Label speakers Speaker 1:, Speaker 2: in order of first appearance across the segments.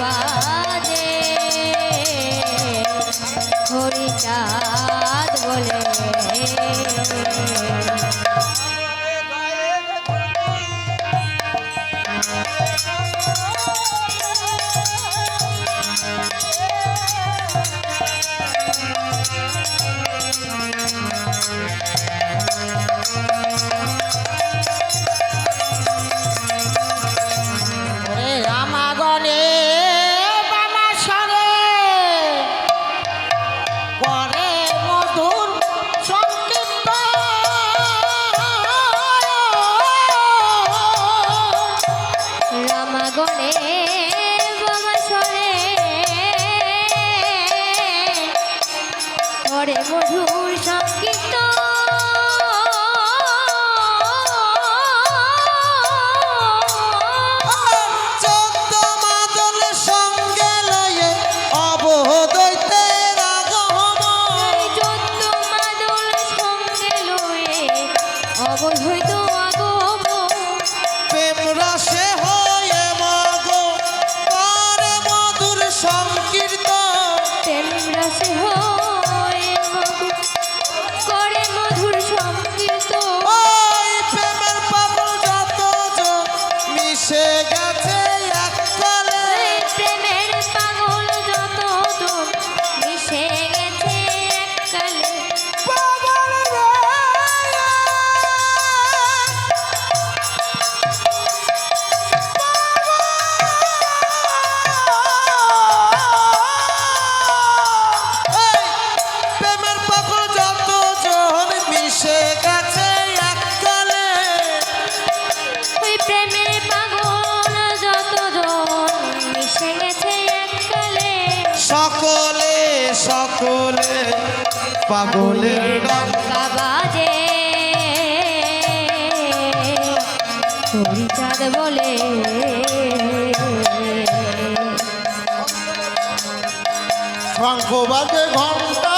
Speaker 1: বাজে। হরিচাঁদ বলে। I
Speaker 2: got to পাগলের ডাকা
Speaker 1: বাজে। হরিচাঁদ বলে
Speaker 2: শঙ্খ বাজে ঘণ্টা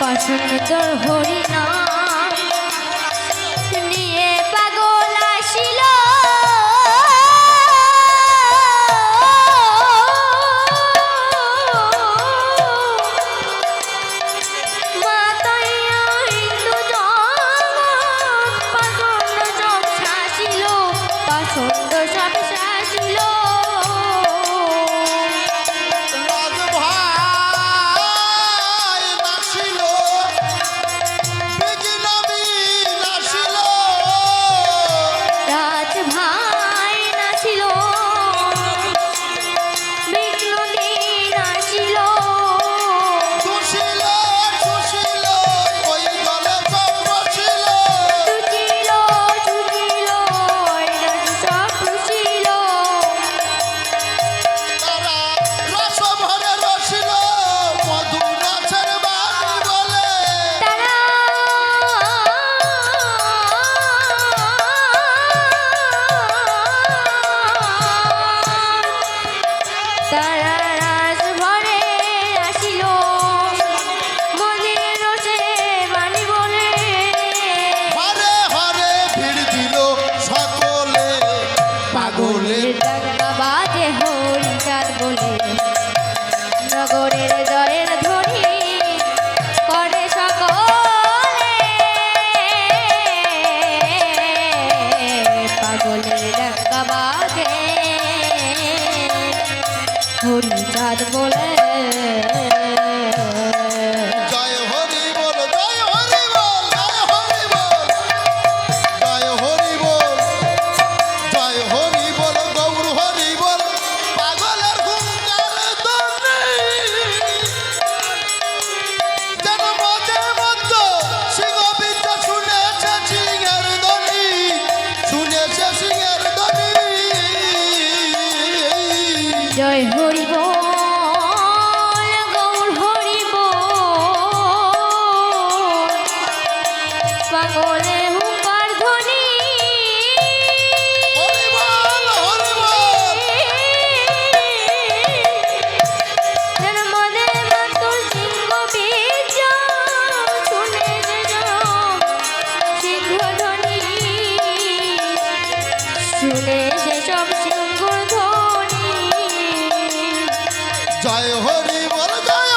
Speaker 1: পছন্দর হরিনাম। নিয়ে
Speaker 2: জয় হরি বল জয়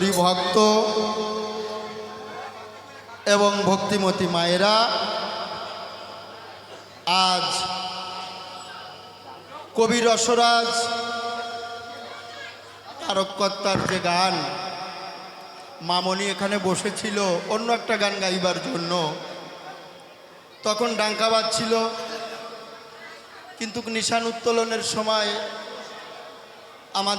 Speaker 2: হরিভক্ত এবং ভক্তিমতী মায়েরা, আজ কবি রসরাজ, তারককর্তার যে গান, মামনি এখানে বসেছিল, অন্য একটা গান গাইবার জন্য। তখন ডাঙ্কা বাজছিল কিন্তু নিশান উত্তোলনের সময় আমাদের